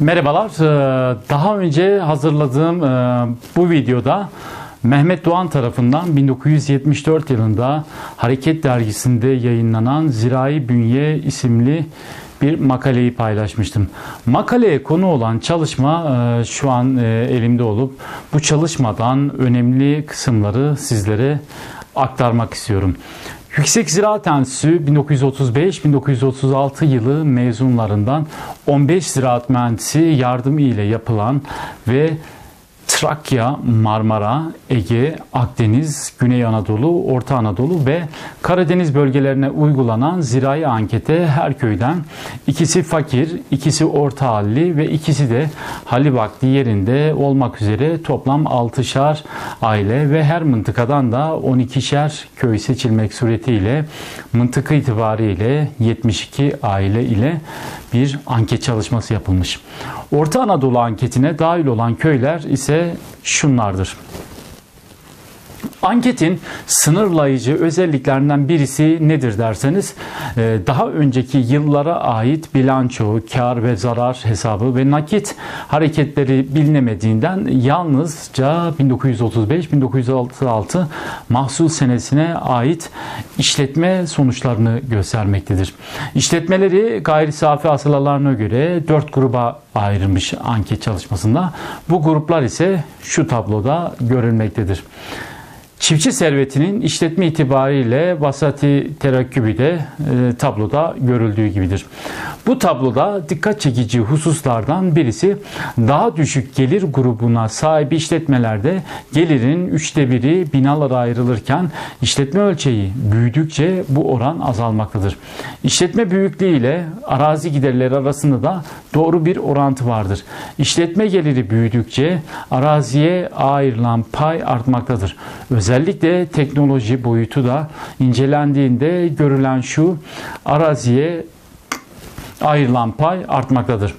Merhabalar. Ee, Daha önce hazırladığım e, bu videoda Mehmet Doğan tarafından 1974 yılında Hareket Dergisi'nde yayınlanan Zirai Bünye isimli bir makaleyi paylaşmıştım. Makaleye konu olan çalışma e, şu an e, elimde olup bu çalışmadan önemli kısımları sizlere aktarmak istiyorum. Yüksek Ziraat Enstitüsü 1935-1936 yılı mezunlarından 15 ziraat mühendisi yardım ile yapılan ve Trakya, Marmara, Ege, Akdeniz, Güney Anadolu, Orta Anadolu ve Karadeniz bölgelerine uygulanan zirai ankete her köyden ikisi fakir, ikisi orta halli ve ikisi de hali vakti yerinde olmak üzere toplam 6'şar aile ve her mıntıkadan da 12'şer köy seçilmek suretiyle mıntıka itibariyle 72 aile ile bir anket çalışması yapılmış. Orta Anadolu anketine dahil olan köyler ise şunlardır. Anketin sınırlayıcı özelliklerinden birisi nedir derseniz e, daha önceki yıllara ait bilanço, kar ve zarar hesabı ve nakit hareketleri bilinemediğinden yalnızca 1935-1936 mahsul senesine ait işletme sonuçlarını göstermektedir. İşletmeleri gayri safi hasılalarına göre 4 gruba ayrılmış anket çalışmasında. Bu gruplar ise şu tabloda görülmektedir. Çiftçi servetinin işletme itibariyle vasati terakkübü de e, tabloda görüldüğü gibidir. Bu tabloda dikkat çekici hususlardan birisi daha düşük gelir grubuna sahip işletmelerde gelirin üçte biri binalara ayrılırken işletme ölçeği büyüdükçe bu oran azalmaktadır. İşletme büyüklüğü ile arazi giderleri arasında da doğru bir orantı vardır. İşletme geliri büyüdükçe araziye ayrılan pay artmaktadır. Özellikle teknoloji boyutu da incelendiğinde görülen şu araziye ayrılan pay artmaktadır.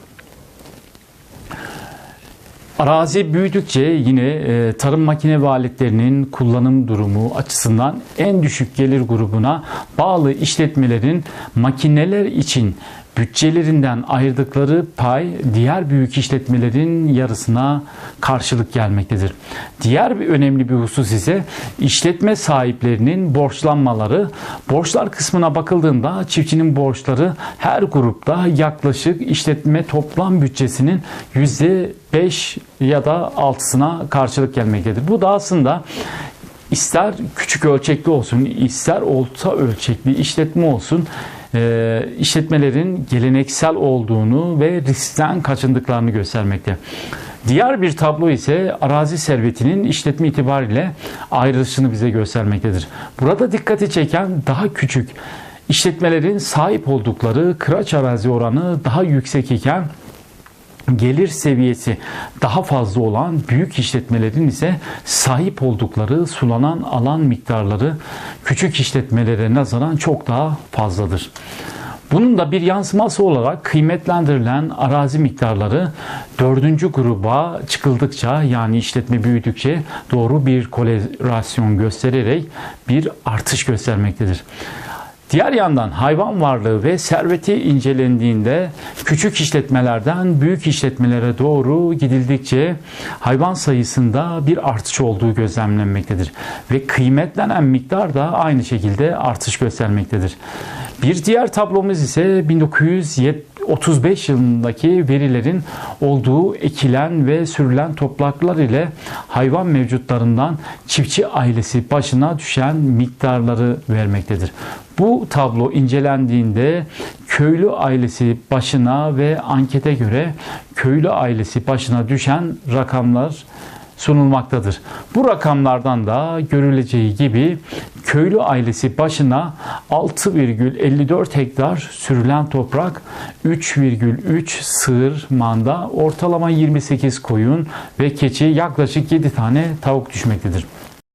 Arazi büyüdükçe yine e, tarım makine ve aletlerinin kullanım durumu açısından en düşük gelir grubuna bağlı işletmelerin makineler için bütçelerinden ayırdıkları pay diğer büyük işletmelerin yarısına karşılık gelmektedir. Diğer bir önemli bir husus ise işletme sahiplerinin borçlanmaları. Borçlar kısmına bakıldığında çiftçinin borçları her grupta yaklaşık işletme toplam bütçesinin %5 ya da 6'sına karşılık gelmektedir. Bu da aslında ister küçük ölçekli olsun, ister orta ölçekli işletme olsun e, işletmelerin geleneksel olduğunu ve riskten kaçındıklarını göstermekte. Diğer bir tablo ise arazi servetinin işletme itibariyle ayrılışını bize göstermektedir. Burada dikkati çeken daha küçük işletmelerin sahip oldukları kıraç arazi oranı daha yüksek iken gelir seviyesi daha fazla olan büyük işletmelerin ise sahip oldukları sulanan alan miktarları küçük işletmelere nazaran çok daha fazladır. Bunun da bir yansıması olarak kıymetlendirilen arazi miktarları dördüncü gruba çıkıldıkça yani işletme büyüdükçe doğru bir korelasyon göstererek bir artış göstermektedir. Diğer yandan hayvan varlığı ve serveti incelendiğinde küçük işletmelerden büyük işletmelere doğru gidildikçe hayvan sayısında bir artış olduğu gözlemlenmektedir. Ve kıymetlenen miktar da aynı şekilde artış göstermektedir. Bir diğer tablomuz ise 1935 yılındaki verilerin olduğu ekilen ve sürülen topraklar ile hayvan mevcutlarından çiftçi ailesi başına düşen miktarları vermektedir. Bu tablo incelendiğinde köylü ailesi başına ve ankete göre köylü ailesi başına düşen rakamlar sunulmaktadır. Bu rakamlardan da görüleceği gibi köylü ailesi başına 6,54 hektar sürülen toprak, 3,3 sığır manda, ortalama 28 koyun ve keçi yaklaşık 7 tane tavuk düşmektedir.